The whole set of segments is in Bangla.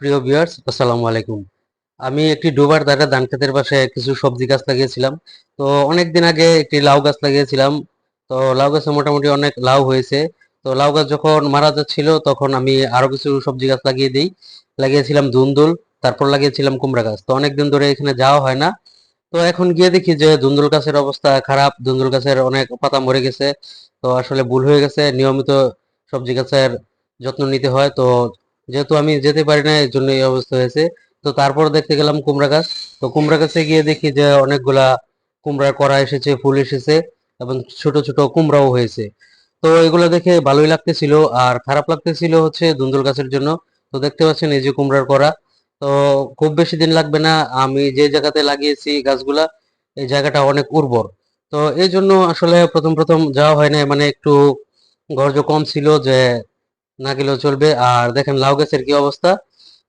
প্রিয় ভিউয়ার্স আসসালামু আলাইকুম। আমি একটি ডোবার দ্বারা ধান খেতের পাশে কিছু সবজি গাছ লাগিয়েছিলাম। তো অনেক দিন আগে একটি লাউ গাছ লাগিয়েছিলাম। তো লাউ গাছে মোটামুটি অনেক লাউ হয়েছে। তো লাউ গাছ যখন মারা যাচ্ছিল, তখন আমি আরও কিছু সবজি গাছ লাগিয়ে দিই। লাগিয়েছিলাম ধুন্দুল, তারপর লাগিয়েছিলাম কুমড়া গাছ। তো অনেক দিন ধরে এখানে যাওয়া হয় না। তো এখন গিয়ে দেখি যে ধুন্দুল গাছের অবস্থা খারাপ, ধুন্দুল গাছের অনেক পাতা মরে গেছে। তো আসলে ভুল হয়ে গেছে। নিয়মিত সবজি গাছের যত্ন নিতে হয়। তো যেহেতু আমি যেতে পারি না, এর জন্য এই অবস্থা হয়েছে। তো তারপর দেখতে গেলাম কুমড়া গাছ। তো কুমড়া গাছে গিয়ে দেখি যে অনেকগুলা কুমড়ার কড়া এসেছে, ফুল এসেছে এবং ছোট ছোট কুমড়াও হয়েছে। তো এগুলো দেখে ভালোই লাগতেছিল আর খারাপ লাগতেছিল হচ্ছে ধুন্দুল গাছের জন্য। তো দেখতে পাচ্ছেন এই যে কুমড়ার কড়া তো খুব বেশি দিন লাগবে না, আমি যে জায়গাতে লাগিয়েছি গাছগুলা, এই জায়গাটা অনেক উর্বর। তো এই জন্য আসলে প্রথম প্রথম যাওয়া হয় না মানে একটু গর্জ কম ছিল যে না গেলেও চলবে। আর দেখেন লাউ গাছের কি অবস্থা?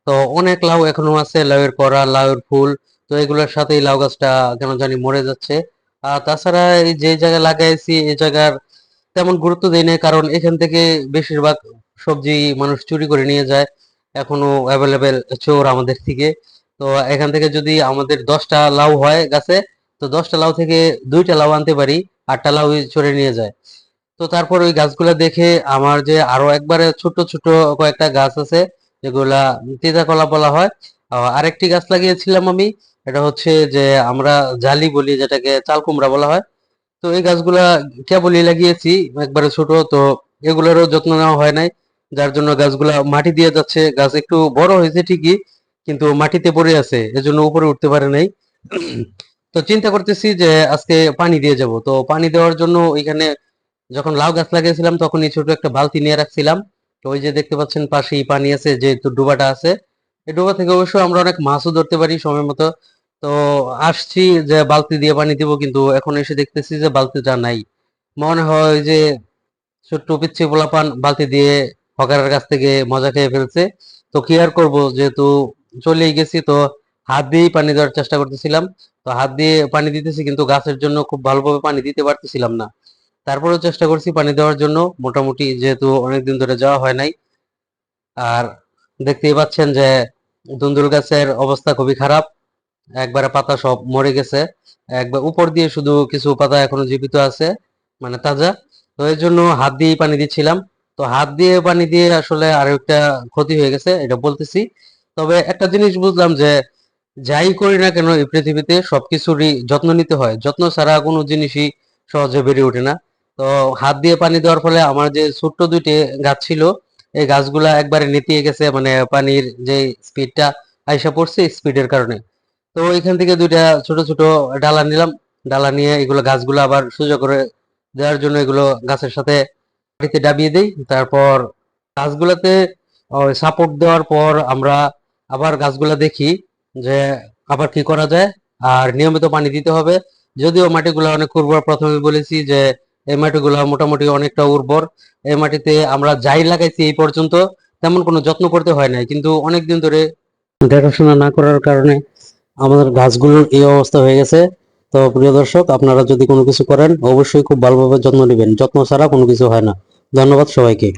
তো অনেক লাউ এখনও আছে, লাউয়ের কড়া, লাউয়ের ফুল। তো এগুলোর সাথেই লাউ গাছটা কেন জানি মরে যাচ্ছে। আর তাছাড়া এই যে জায়গায় লাগাইছি, এই জায়গার তেমন গুরুত্ব দেই না কারণ এখান থেকে বেশিরভাগ সবজি মানুষ চুরি করে নিয়ে যায়, এখনও অ্যাভেলেবেল চোর আমাদের থেকে। তো এখান থেকে যদি আমাদের দশটা লাউ হয় গাছে, তো দশটা লাউ থেকে দুইটা লাউ আনতে পারি, আটটা লাউ চোরে নিয়ে যায়। তো তারপর ওই গাছগুলা দেখে আমার যে আরও একবারে ছোট ছোট কয়েকটা গাছ আছে, যেগুলা তিতা কলা বলা হয় আরেকটি গাছ লাগিয়েছিলাম আমি, এটা হচ্ছে যে আমরা জালি বলি যেটাকে চাল কুমড়া বলা হয়। তো এই গাছগুলা কেবলই লাগিয়েছি, একবারে ছোট, তো এগুলোরও যত্ন নেওয়া হয় নাই, যার জন্য গাছগুলা মাটি দিয়ে যাচ্ছে, গাছ একটু বড় হয়েছে ঠিকই, কিন্তু মাটিতে পড়ে আছে, এজন্য উপরে উঠতে পারে নাই। তো চিন্তা করতেছি যে আজকে পানি দিয়ে যাব, তো পানি দেওয়ার জন্য ওইখানে যখন লাউ গাছ লাগিয়েছিলাম তখন এই ছোট একটা বালতি নিয়ে রাখছিলাম। তো ওই যে দেখতে পাচ্ছেন পাশেই পানি আছে যেহেতু ডোবাটা আছে। এই ডোবা থেকে অবশ্য আমরা অনেক মাছও ধরতে পারি সময় মতো। তো আসছি যে বালতি দিয়ে পানি দিব, কিন্তু এখন এসে দেখতেছি যে বালতিটা নাই। মনে হয় যে ছোট্ট পিচ্ছি পোলাপান বালতি দিয়ে হকারের কাছ থেকে মজা খেয়ে ফেলছে। তো কি আর করব, যেহেতু চলেই গেছি, তো হাত দিয়েই পানি দেওয়ার চেষ্টা করতেছিলাম। তো হাত দিয়ে পানি দিতেছি, কিন্তু গাছের জন্য খুব ভালোভাবে পানি দিতে পারতেছিলাম না। তারপরেও চেষ্টা করছি পানি দেওয়ার জন্য। মোটামুটি যেহেতু অনেকদিন ধরে যাওয়া হয় নাই। আর দেখতেই পাচ্ছেন যে দুন্দুল গাছের অবস্থা খুবই খারাপ। একবারে পাতা সব মরে গেছে। একবার উপর দিয়ে শুধু কিছু পাতা এখনও জীবিত আছে মানে তাজা। তো এর জন্য হাত দিয়েই পানি দিচ্ছিলাম। তো হাত দিয়ে পানি দিয়ে আসলে আরও একটা ক্ষতি হয়ে গেছে, এটা বলতেছি। তবে একটা জিনিস বুঝলাম যে যাই করি না কেন, এই পৃথিবীতে সবকিছুরই যত্ন নিতে হয়। যত্ন ছাড়া কোনো জিনিসই সহজে বেড়ে ওঠে না। তো হাত দিয়ে পানি দেওয়ার ফলে আমার যে ছোট্ট দুইটি গাছ ছিল, এই গাছগুলা একবারে নেতিয়ে গেছে মানে পানির যে স্পিডটা আইসা পড়ছে স্পিডের কারণে। তো এখান থেকে দুইটা ছোট ছোট ডালা নিলাম। ডালা নিয়ে এগুলো গাছগুলো আবার সোজা করে দেওয়ার জন্য এগুলো গাছের সাথে মাটিতে ডাবিয়ে দেই। তারপর গাছগুলোতে সাপোর্ট দেওয়ার পর আমরা আবার গাছগুলা দেখি যে আবার কি করা যায়। আর নিয়মিত পানি দিতে হবে। যদিও মাটিগুলো অনেক উর্বর, প্রথমে বলেছি যে এই মাটিগুলো মোটামুটি অনেকটা উর্বর। এই মাটিতে আমরা যাই লাগাইছি এই পর্যন্ত তেমন কোনো যত্ন করতে হয় নাই। কিন্তু অনেকদিন ধরে দেখাশোনা না করার কারণে আমাদের গাছগুলোর এই অবস্থা হয়ে গেছে। তো প্রিয় দর্শক, আপনারা যদি কোনো কিছু করেন, অবশ্যই খুব ভালোভাবে যত্ন নেবেন। যত্ন ছাড়া কোনো কিছু হয় না। ধন্যবাদ সবাইকে।